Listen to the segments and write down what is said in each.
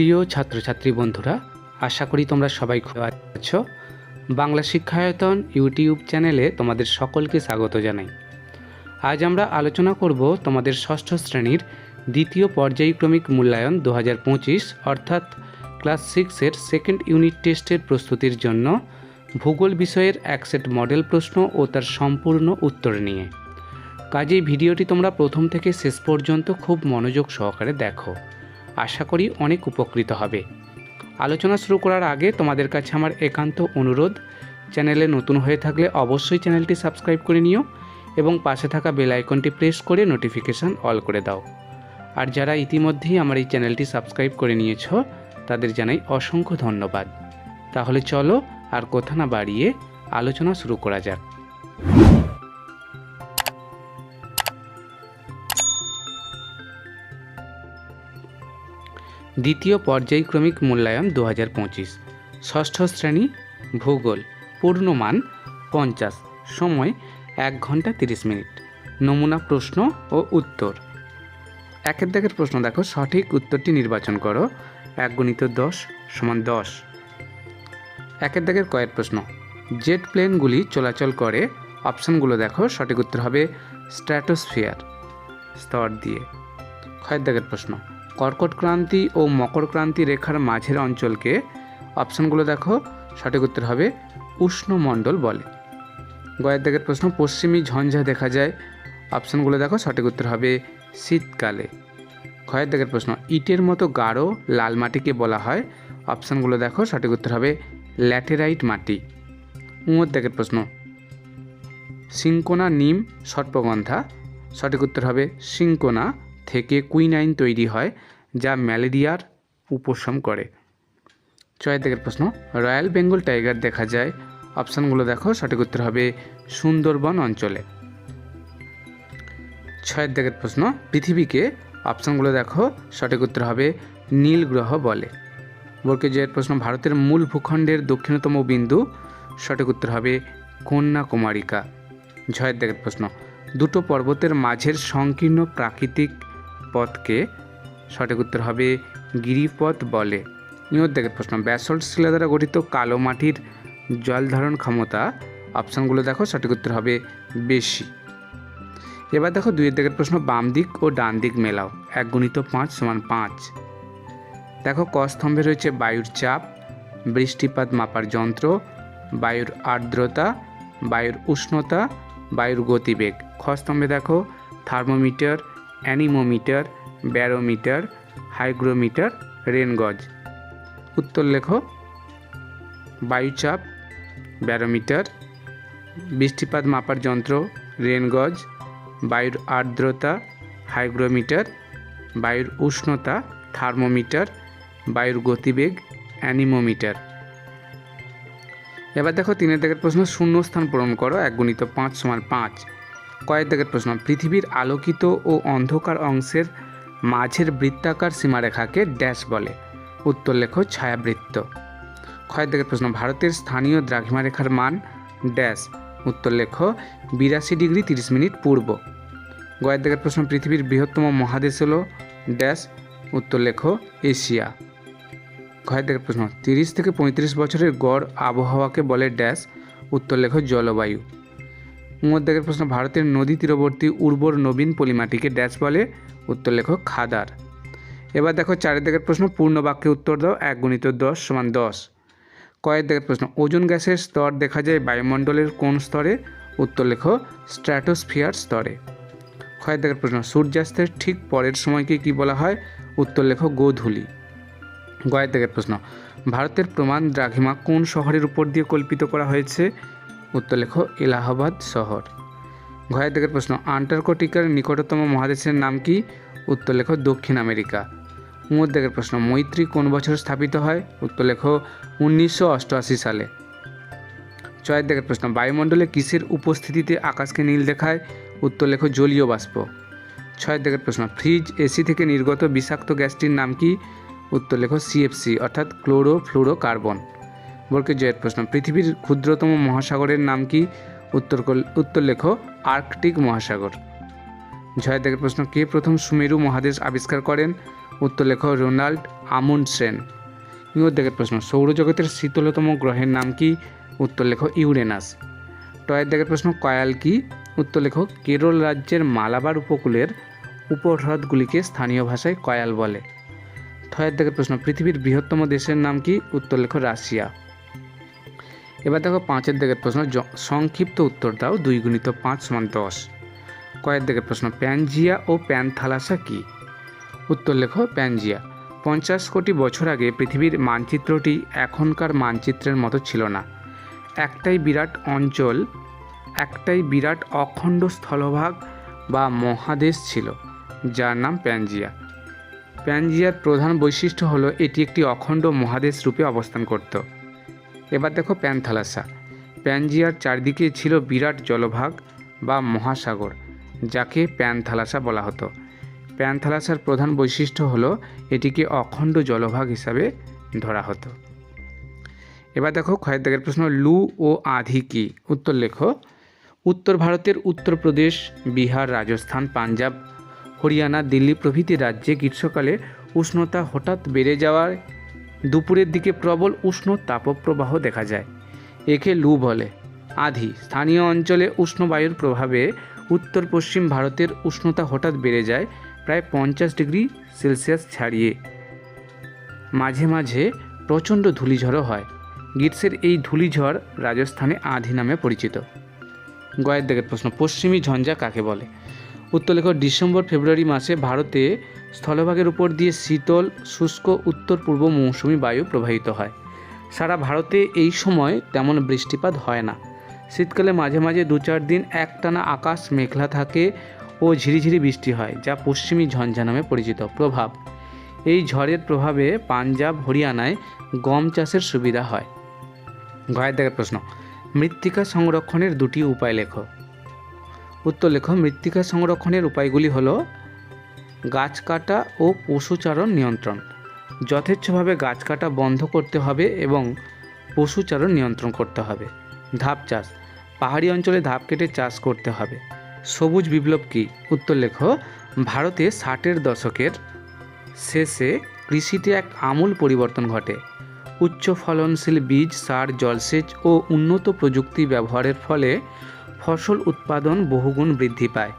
প্রিয় ছাত্রছাত্রী বন্ধুরা, আশা করি তোমরা সবাই ভালো আছো। বাংলা শিক্ষায়তন ইউটিউব চ্যানেলে তোমাদের সকলকে স্বাগত জানাই। আজ আমরা আলোচনা করব তোমাদের ষষ্ঠ শ্রেণির দ্বিতীয় পর্যায়ক্রমিক মূল্যায়ন দু হাজার পঁচিশ, অর্থাৎ ক্লাস সিক্সের সেকেন্ড ইউনিট টেস্টের প্রস্তুতির জন্য ভূগোল বিষয়ের এক মডেল প্রশ্ন ও তার সম্পূর্ণ উত্তর নিয়ে। কাজেই ভিডিওটি তোমরা প্রথম থেকে শেষ পর্যন্ত খুব মনোযোগ সহকারে দেখো। আশা করি অনেক উপকৃত হবে। আলোচনা শুরু করার আগে তোমাদের কাছে আমার একান্ত অনুরোধ, চ্যানেলে নতুন হয়ে থাকলে অবশ্যই চ্যানেলটি সাবস্ক্রাইব করে নিও এবং পাশে থাকা বেল আইকনটি প্রেস করে নোটিফিকেশান অল করে দাও। আর যারা ইতিমধ্যেই আমার এই চ্যানেলটি সাবস্ক্রাইব করে নিয়েছো, তাদের জানাই অসংখ্য ধন্যবাদ। তাহলে চলো আর কথা না বাড়িয়ে আলোচনা শুরু করা যাক। দ্বিতীয় পর্যায়ক্রমিক মূল্যায়ন দু হাজার পঁচিশ। ষষ্ঠ শ্রেণি, ভূগোল, পূর্ণমান, পঞ্চাশ। সময়, এক ঘণ্টা তিরিশ মিনিট। নমুনা প্রশ্ন ও উত্তর। একের দাগের প্রশ্ন দেখো, সঠিক উত্তরটি নির্বাচন করো। এক গণিত দশ সমান দশ। একের দাগের কয়েক প্রশ্ন। জেট প্লেনগুলি চলাচল করে, অপশানগুলো দেখো, সঠিক উত্তর হবে স্ট্র্যাটোস্ফিয়ার, স্তর দিয়ে। ক্ষয়ের দাগের প্রশ্ন। কর্কট ক্রান্তি ও মকর ক্রান্তি রেখার মাঝের অঞ্চলকে অপশানগুলো দেখো। সঠিক উত্তর হবে উষ্ণমণ্ডল বলে। গয়ের দাগের প্রশ্ন, পশ্চিমী ঝঞ্ঝা দেখা যায়। অপশানগুলো দেখো, সঠিক উত্তর হবে শীতকালে। ক্ষয়ের দাগের প্রশ্ন, ইটের মতো গাঢ় লাল মাটিকে বলা হয়। অপশানগুলো দেখো, সঠিক উত্তর হবে ল্যাটেরাইট মাটি। উমর দাগের প্রশ্ন, সিঙ্কোনা নিম সর্পগন্ধা। সঠিক উত্তর হবে সিঙ্কোনা, থেকে কুইনাইন তৈরি হয়। যা ম্যালেরিয়ার উপশম করে। ছয় দিকের প্রশ্ন, রয়্যাল বেঙ্গল টাইগার দেখা যায়? অপশানগুলো দেখো, সঠিক উত্তর হবে সুন্দরবন অঞ্চলে। ছয়ের দিকের প্রশ্ন, পৃথিবীকে অপশানগুলো দেখো, সঠিক উত্তর হবে নীল গ্রহ বলে। বলকে জয়ের প্রশ্ন, ভারতের মূল ভূখণ্ডের দক্ষিণতম বিন্দু? সঠিক উত্তর হবে কন্যাকুমারিকা। ছয়ের দিকের প্রশ্ন, দুটো পর্বতের মাঝের সংকীর্ণ প্রাকৃতিক পথকে সঠিক উত্তর হবে গিরিপথ বলে। দেখে প্রশ্ন, ব্যাসল্ট শিলা দ্বারা গঠিত কালো মাটির জল ধারণ ক্ষমতা? অপশানগুলো দেখো, সঠিক উত্তর হবে বেশি। এবার দেখো দুইয়ের দিকের প্রশ্ন, বাম দিক ও ডান দিক মেলাও। এক গুণিত পাঁচ সমান পাঁচ। দেখো, ক স্তম্ভে রয়েছে বায়ুর চাপ, বৃষ্টিপাত মাপার যন্ত্র, বায়ুর আর্দ্রতা, বায়ুর উষ্ণতা, বায়ুর গতিবেগ। খ স্তম্ভে দেখো, thermometer, anemometer barometer, hygrometer, rain gauge. উত্তর লেখো, বায়ুচাপ, ব্যারোমিটার, বৃষ্টিপাত মাপার যন্ত্র, রেনগজ, বায়ুর আর্দ্রতা, হাইগ্রোমিটার, বায়ুর উষ্ণতা, থার্মোমিটার, বায়ুর গতিবেগ, অ্যানিমোমিটার। এবার দেখো তিনের দাগের প্রশ্ন শূন্যস্থান পূরণ করো এক গুণিত পাঁচ সমান পাঁচ। কয়েক দাগের প্রশ্ন, পৃথিবীর আলোকিত ও অন্ধকার অংশের মাঝের বৃত্তাকার সীমারেখাকে ড্যাশ বলে। উত্তর লেখো, ছায়াবৃত্ত। ক্ষয় দাগের প্রশ্ন, ভারতের স্থানীয় দ্রাঘিমা রেখার মান? ড্যাশ। উত্তর লেখো, বিরাশি ডিগ্রি তিরিশ মিনিট পূর্ব। গয়ের দাগের প্রশ্ন, পৃথিবীর বৃহত্তম মহাদেশ হল? ড্যাশ। উত্তর লেখো, এশিয়া। ক্ষয়ের দাগের প্রশ্ন, তিরিশ থেকে পঁয়ত্রিশ বছরের গড় আবহাওয়াকে বলে ড্যাশ? উত্তর লেখো, জলবায়ু। উমরদাগের প্রশ্ন, ভারতের নদী তীরবর্তী উর্বর নবীন পলিমাটিকে ড্যাশ বলে? উত্তর লেখো খাদার। এবার দেখো চারের দিকের প্রশ্ন পূর্ণ বাক্যে উত্তর দাও এক গুণিত দশ সমান দশ। কয়ের দিকের প্রশ্ন, ওজন গ্যাসের স্তর দেখা যায় বায়ুমণ্ডলের কোন স্তরে? উত্তর লেখো স্ট্র্যাটোস্ফিয়ার স্তরে। ক্ষয়ের দিকের প্রশ্ন, সূর্যাস্তের ঠিক পরের সময়কে কি বলা হয়? উত্তর লেখো গোধূলি। গয়ের দিকের প্রশ্ন, ভারতের প্রমাণ দ্রাঘিমা কোন শহরের উপর দিয়ে কল্পিত করা হয়েছে? উত্তর লেখো এলাহাবাদ শহর। ঘয়ের দিকের প্রশ্ন আন্টার্কটিকার নিকটতম মহাদেশের নাম কি? উত্তর লেখো দক্ষিণ আমেরিকা। উমর দিকের প্রশ্ন, মৈত্রী কোন বছর স্থাপিত হয়? উত্তর লেখো উনিশশো অষ্টআশি সালে। ছয়ের দিকের প্রশ্ন, বায়ুমণ্ডলে কিসের উপস্থিতিতে আকাশকে নীল দেখায়? উত্তর লেখো জলীয় বাষ্প। ছয়ের দিকের প্রশ্ন, ফ্রিজ, এসি থেকে নির্গত বিষাক্ত গ্যাসটির নাম কি? উত্তর লেখো সিএফসি, অর্থাৎ ক্লোরো ফ্লুরো কার্বন বলকে জয়ের প্রশ্ন। পৃথিবীর ক্ষুদ্রতম মহাসাগরের নাম কি? উত্তর উত্তর লেখো, আর্কটিক মহাসাগর। ছয় থেকে প্রশ্ন, কে প্রথম সুমেরু মহাদেশ আবিষ্কার করেন? উত্তর লেখ, রোনাল্ড আমুন্ডসেন ইউদ্বেগের প্রশ্ন, সৌরজগতের শীতলতম গ্রহের নাম কি? উত্তর লেখ, ইউরেনাস। টয়ের দাগের প্রশ্ন, কয়াল কি? উত্তর লেখ, কেরল রাজ্যের মালাবার উপকূলের উপহ্রদগুলিকে স্থানীয় ভাষায় কয়াল বলে। থয়ের দাগের প্রশ্ন, পৃথিবীর বৃহত্তম দেশের নাম কি? উত্তর লেখ, রাশিয়া। এবার দেখো পাঁচের দিকের প্রশ্ন সংক্ষিপ্ত উত্তর দাও, দুই গুণিত পাঁচ সমান দশ। কয়ের দিকের প্রশ্ন, প্যানজিয়া ও প্যানথালাসা কি? উত্তর লেখো, প্যানজিয়া। পঞ্চাশ কোটি বছর আগে পৃথিবীর মানচিত্রটি এখনকার মানচিত্রের মতো ছিল না। একটাই বিরাট অঞ্চল, একটাই বিরাট অখণ্ড স্থলভাগ বা মহাদেশ ছিল, যার নাম প্যানজিয়া। প্যানজিয়ার প্রধান বৈশিষ্ট্য হলো, এটি একটি অখণ্ড মহাদেশ রূপে অবস্থান করত। এবার দেখো প্যানথালাসা। প্যানজিয়ার চারদিকে ছিল বিরাট জলভাগ বা মহাসাগর, যাকে প্যানথালাসা বলা হতো। প্যানথালাসার প্রধান বৈশিষ্ট্য হলো এটিকে অখণ্ড জলভাগ হিসাবে ধরা হতো। এবার দেখো দাগের প্রশ্ন, লু ও আধি কি? উত্তর লেখো, উত্তর ভারতের উত্তরপ্রদেশ বিহার, রাজস্থান, পাঞ্জাব, হরিয়ানা, দিল্লি প্রভৃতি রাজ্যে গ্রীষ্মকালে উষ্ণতা হঠাৎ বেড়ে যাওয়ায় দুপুরের দিকে প্রবল উষ্ণ তাপপ্রবাহ দেখা যায়। একে লু বলে। আধি, স্থানীয় অঞ্চলে উষ্ণ বায়ুর প্রভাবে উত্তর পশ্চিম ভারতের উষ্ণতা হঠাৎ বেড়ে যায় প্রায় পঞ্চাশ ডিগ্রি সেলসিয়াস ছাড়িয়ে। মাঝে মাঝে প্রচণ্ড ধূলিঝড়ও হয়। গ্রীষ্মের এই ধূলিঝড় রাজস্থানে আধি নামে পরিচিত। গয়ের দিকের প্রশ্ন, পশ্চিমী ঝঞ্ঝা কাকে বলে? উত্তর লেখ ডিসেম্বর ফেব্রুয়ারি মাসে ভারতে স্থলভাগের উপর দিয়ে শীতল, শুষ্ক উত্তর পূর্ব মৌসুমি বায়ু প্রবাহিত হয়। সারা ভারতে এই সময় তেমন বৃষ্টিপাত হয় না। শীতকালে মাঝে মাঝে দু চার দিন একটানা আকাশ মেঘলা থাকে ও ঝিরিঝিরি বৃষ্টি হয়, যা পশ্চিমী ঝঞ্ঝা নামে পরিচিত প্রভাব। এই ঝড়ের প্রভাবে পাঞ্জাব, হরিয়ানায় গম চাষের সুবিধা হয়। ঘয়ের দেখার প্রশ্ন, মৃত্তিকা সংরক্ষণের দুটি উপায় লেখো। উত্তর লেখো, মৃত্তিকা সংরক্ষণের উপায়গুলি হলো গাছ কাটা ও পশুচারণ নিয়ন্ত্রণ। যথেচ্ছভাবে গাছ কাটা বন্ধ করতে হবে এবং পশুচারণ নিয়ন্ত্রণ করতে হবে। ধাপ চাষ। পাহাড়ি অঞ্চলে ধাপ কেটে চাষ করতে হবে। সবুজ বিপ্লব কী? উত্তর লেখো। ভারতে ষাটের দশকের শেষে কৃষিতে এক আমূল পরিবর্তন ঘটে। উচ্চ ফলনশীল বীজ, সার, জলসেচ ও উন্নত প্রযুক্তি ব্যবহারের ফলে ফসল উৎপাদন বহুগুণ বৃদ্ধি পায়।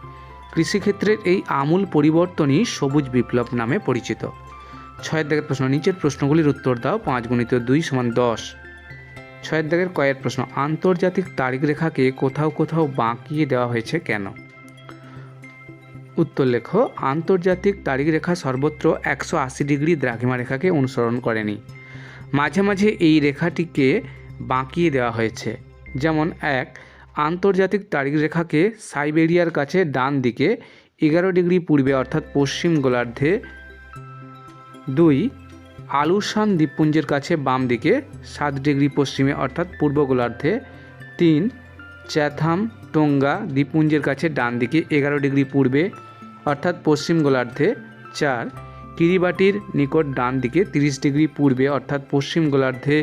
কৃষিক্ষেত্রের এই আমূল পরিবর্তনই সবুজ বিপ্লব নামে পরিচিত। ছয়ের দাগের প্রশ্ন, নিচের প্রশ্নগুলির উত্তর দাও, পাঁচ গুণিত দুই সমান দশ। ছয়ের দাগের কয়ের প্রশ্ন, আন্তর্জাতিক তারিখ রেখাকে কোথাও কোথাও বাঁকিয়ে দেওয়া হয়েছে কেন? উত্তর লেখো, আন্তর্জাতিক তারিখ রেখা সর্বত্র একশো আশি ডিগ্রি দ্রাঘিমা রেখাকে অনুসরণ করেনি। মাঝে মাঝে এই রেখাটিকে বাঁকিয়ে দেওয়া হয়েছে। যেমন এক আন্তর্জাতিক তারিখ রেখাকে সাইবেরিয়ার কাছে ডান দিকে এগারো ডিগ্রি পূর্বে অর্থাৎ পশ্চিম গোলার্ধে দুই, আলুশান দ্বীপপুঞ্জের কাছে বাম দিকে সাত ডিগ্রি পশ্চিমে অর্থাৎ পূর্ব গোলার্ধে তিন, চ্যাথাম টোঙ্গা দ্বীপপুঞ্জের কাছে ডান দিকে এগারো ডিগ্রি পূর্বে অর্থাৎ পশ্চিম গোলার্ধে চার, কিরিবাটির নিকট ডান দিকে তিরিশ ডিগ্রি পূর্বে অর্থাৎ পশ্চিম গোলার্ধে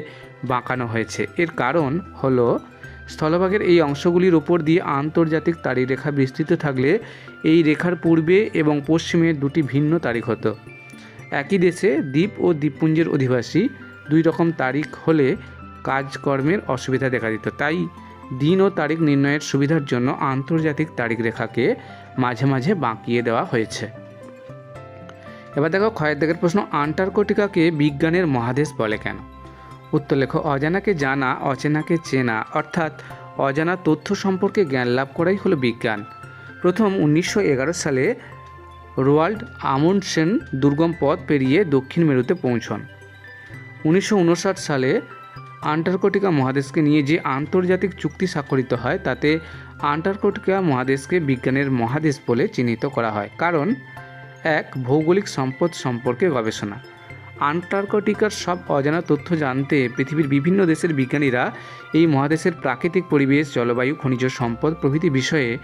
বাঁকানো হয়েছে। এর কারণ হলো স্থলভাগের এই অংশগুলির ওপর দিয়ে আন্তর্জাতিক তারিখ রেখা বিস্তৃত থাকলে এই রেখার পূর্বে এবং পশ্চিমে দুটি ভিন্ন তারিখ হতো। একই দেশে দ্বীপ ও দ্বীপপুঞ্জের অধিবাসী দুই রকম তারিখ হলে কাজকর্মের অসুবিধা দেখা দিত। তাই দিন ও তারিখ নির্ণয়ের সুবিধার জন্য আন্তর্জাতিক তারিখ রেখাকে মাঝে মাঝে বাঁকিয়ে দেওয়া হয়েছে। এবার দেখো ক্ষয়ের দাগের প্রশ্ন, আন্টার্কটিকাকে বিজ্ঞানের মহাদেশ বলে কেন? উত্তর লেখো, অজানাকে জানা, অচেনাকে চেনা, অর্থাৎ অজানা তথ্য সম্পর্কে জ্ঞান লাভ করাই হলো বিজ্ঞান। প্রথম উনিশশো এগারো সালে রোয়াল্ড আমন্ডসেন দুর্গম পথ পেরিয়ে দক্ষিণ মেরুতে পৌঁছন। উনিশশো উনষাট সালে আন্টার্কটিকা মহাদেশকে নিয়ে যে আন্তর্জাতিক চুক্তি স্বাক্ষরিত হয়, তাতে আন্টার্কটিকা মহাদেশকে বিজ্ঞানের মহাদেশ বলে চিহ্নিত করা হয়। কারণ, এক ভৌগোলিক সম্পদ সম্পর্কে গবেষণা। আন্টার্কটিকার সব অজানা তথ্য জানতে পৃথিবীর বিভিন্ন দেশের বিজ্ঞানীরা এই মহাদেশের প্রাকৃতিক পরিবেশ, জলবায়ু, খনিজ সম্পদ প্রভৃতি বিষয়ে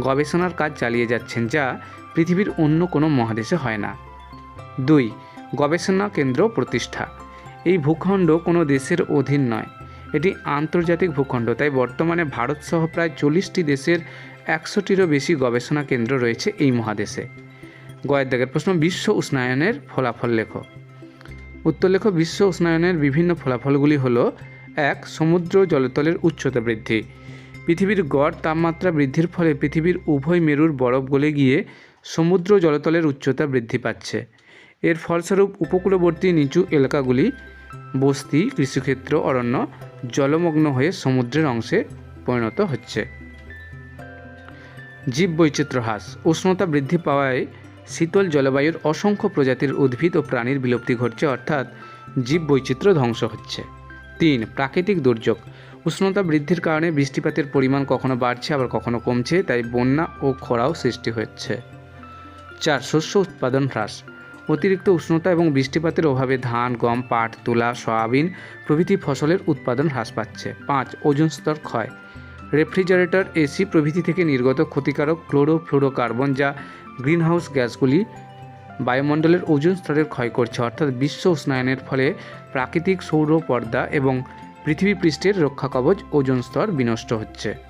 গবেষণার কাজ চালিয়ে যাচ্ছেন যা পৃথিবীর অন্য কোনো মহাদেশে হয় না। দুই, গবেষণা কেন্দ্র প্রতিষ্ঠা। এই ভূখণ্ড কোনো দেশের অধীন নয়। এটি আন্তর্জাতিক ভূখণ্ড, তাই বর্তমানে ভারতসহ প্রায় চল্লিশটি দেশের একশোটিরও বেশি গবেষণা কেন্দ্র রয়েছে এই মহাদেশে। গয়ের দাগের প্রশ্ন, বিশ্ব উষ্ণায়নের ফলাফল লেখো। উত্তর লেখো বিশ্ব উষ্ণায়নের বিভিন্ন ফলাফলগুলি হল, এক, সমুদ্র জলতলের উচ্চতা বৃদ্ধি। পৃথিবীর গড় তাপমাত্রা বৃদ্ধির ফলে পৃথিবীর উভয় মেরুর বরফ গলে গিয়ে সমুদ্র জলতলের উচ্চতা বৃদ্ধি পাচ্ছে। এর ফলস্বরূপ উপকূলবর্তী নিচু এলাকাগুলি, বস্তি, কৃষিক্ষেত্র, অরণ্য, জলমগ্ন হয়ে সমুদ্রের অংশে পরিণত হচ্ছে। জীব বৈচিত্র্য হ্রাস, উষ্ণতা বৃদ্ধি পাওয়ায় শীতল জলবায়ুর অসংখ্য প্রজাতির উদ্ভিদ ও প্রাণীর বিলুপ্তি ঘটছে, অর্থাৎ জীব বৈচিত্র্য ধ্বংস হচ্ছে। তিন, প্রাকৃতিক দুর্যোগ। উষ্ণতা বৃদ্ধির কারণে বৃষ্টিপাতের পরিমাণ কখনো বাড়ছে, আবার কখনো কমছে, তাই বন্যা ও খরাও সৃষ্টি হচ্ছে। চার, শস্য উৎপাদন হ্রাস। অতিরিক্ত উষ্ণতা এবং বৃষ্টিপাতের অভাবে ধান, গম, পাট, তুলা, সয়াবিন প্রভৃতি ফসলের উৎপাদন হ্রাস পাচ্ছে। পাঁচ, ওজন স্তর ক্ষয়। রেফ্রিজারেটর, এসি প্রভৃতি থেকে নির্গত ক্ষতিকারক ক্লোরোফ্লোরোকার্বন যা গ্রিনহাউস গ্যাসগুলি বায়ুমণ্ডলের ওজন স্তরের ক্ষয় করছে, অর্থাৎ বিশ্ব উষ্ণায়নের ফলে প্রাকৃতিক সৌর পর্দা এবং পৃথিবী পৃষ্ঠের রক্ষা কবচ ওজন স্তর বিনষ্ট হচ্ছে।